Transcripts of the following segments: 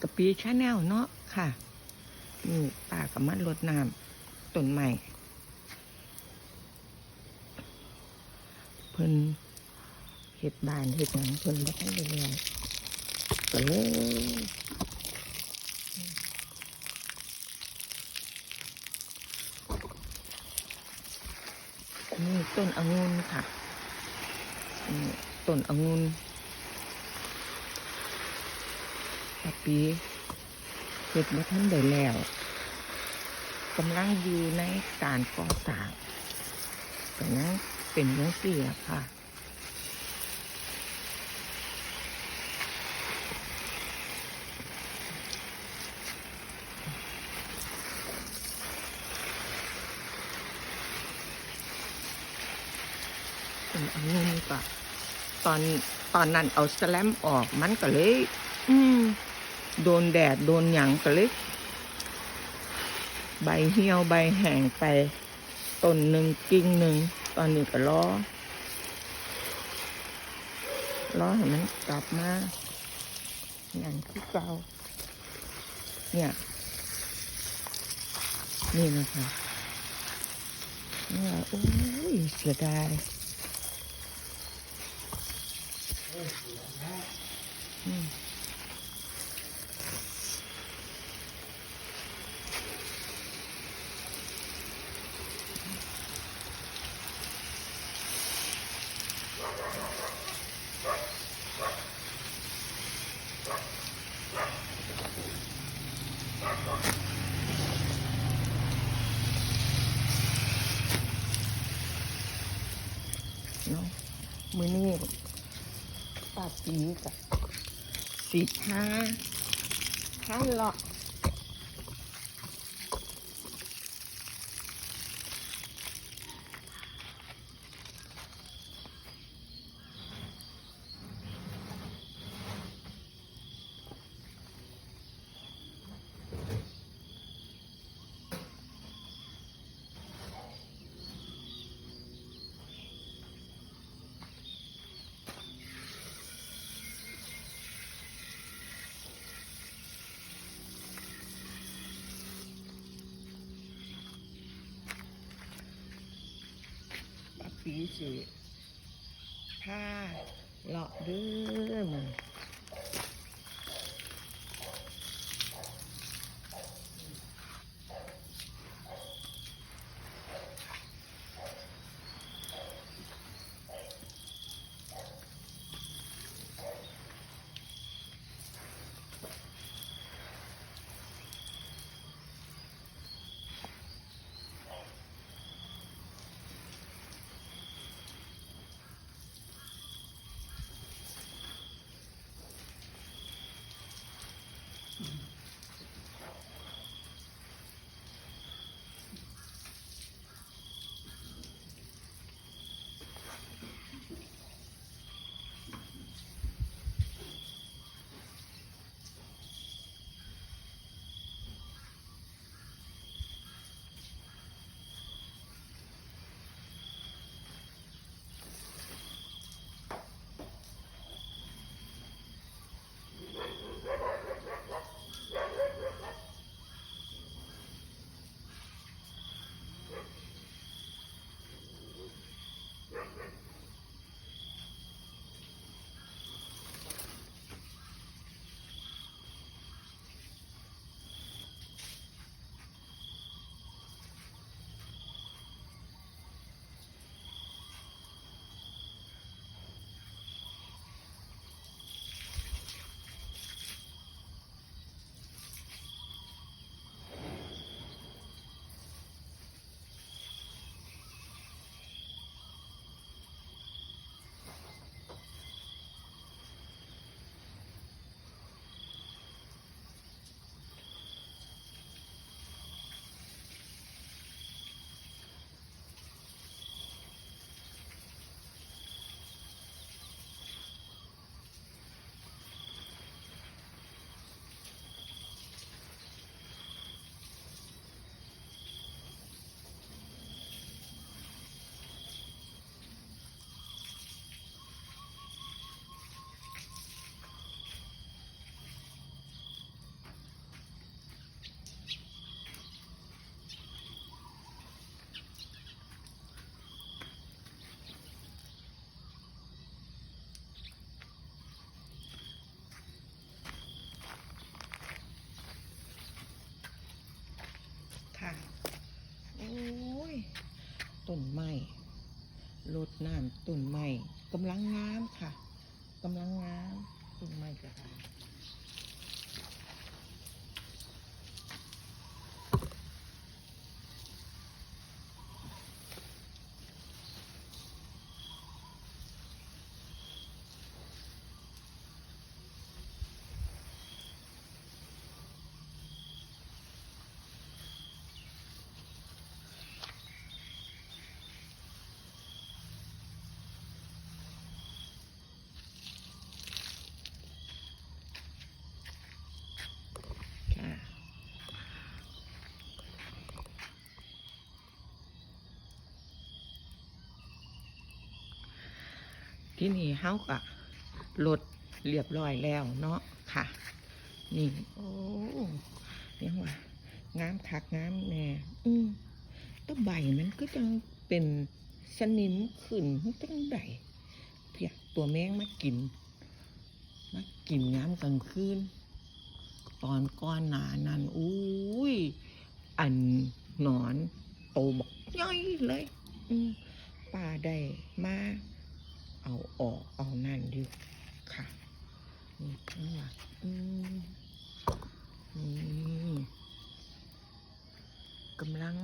กะปีชาแนลเนาะค่ะนี่ป่ากับมันรดน้ำต้นใหม่ เพิ่นเห็ดบานเห็ดหยังเพิ่นบ่ทันได้แล้วก็เลยนี่ต้นองุ่นค่ะนี่ต้นองุ่น ตะปีเห็ดบ่ทันได้แล้วกำลังอยู่ในการก่อสร้างแต่ยังเป็นยังเสียค่ะเป็นอันนี้ก็ตอนตอนนั้นเอาสแลมออกมันก็เลย อืม โดนแดดโดนหยังก็เลยใบเหี่ยวใบแห้งไปต้นหนึ่งกิ่งหนึ่งตอนนี้ก็รอรอให้มันกลับมาอย่างที่เก่าเนี่ยนี่นะคะเนี่ยโอ้ยเสียดายอืม เนาะมือนี่ปาปีกับสิบห้าห้าเลาะ ผีสิห้าเลาะเด้อมัน ต้นไม้กำลังงามค่ะกำลังงามต้นไม้จะได้ค่ะ ที่นี่เฮาก็ลดเรียบร้อยแล้วเนาะค่ะ นี่โอ้ยังว่างามคักงามแน่อืมต้ใบมันก็จังเป็นสนิมขึ้นจังใดเพียตัวแมงมากิน มากินน้ำกลางคืนตอนก้อนหนานั้นอุ้ย อันหนอนโตบอกย่อยเลยอืมป้าได้มา เอาออกเอานั่นอยู่ค่ะนี่ข้างหลังอืมนี่กำลัง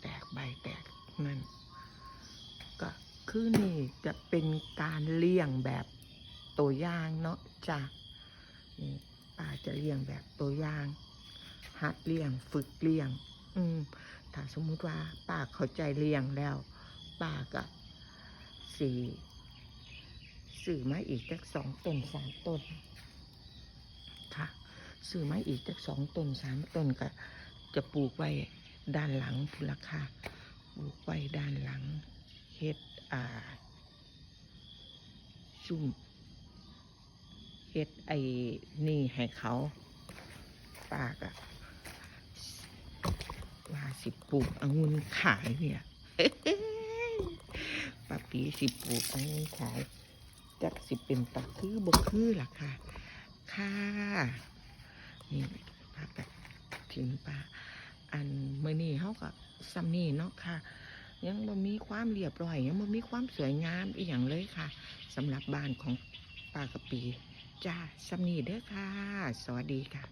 แตกใบแตกนั่นก็คือนี่จะเป็นการเลี้ยงแบบตัวอย่างเนาะจ้ะนี่ป้าจะเลี้ยงแบบตัวอย่าง หัดเลี้ยงฝึกเลี้ยง อืมถ้าสมมุติว่าป้าเข้าใจเลี้ยงแล้วป้าก็ สี่สื่อมาอีกจักสองต้นสามต้นค่ะซื้อมาอีกจักสองต้นสามต้นก็จะปลูกไว้ด้านหลังพุนละค่ะปลูกไว้ด้านหลังเฮ็ดอ่าซุ่มเฮ็ดไอ้นี่ให้เขาปากอะว่าสิปลูกองุ่นขายเนี่ย ป้าปีสิบปลูกองุ่นขายจักสิบเป็นตะคือบ่คือล่ะค่ะ ค่ะ นี่พาไปถึงป่าอันเมื่อนี้เขาก็ซัมนี่เนาะค่ะ ยังบ่มีความเรียบร้อยยังบ่มีความสวยงามอีกอย่างเลยค่ะสำหรับบ้านของป้ากระปีจ้าซัมนี่เด้อค่ะ สวัสดีค่ะ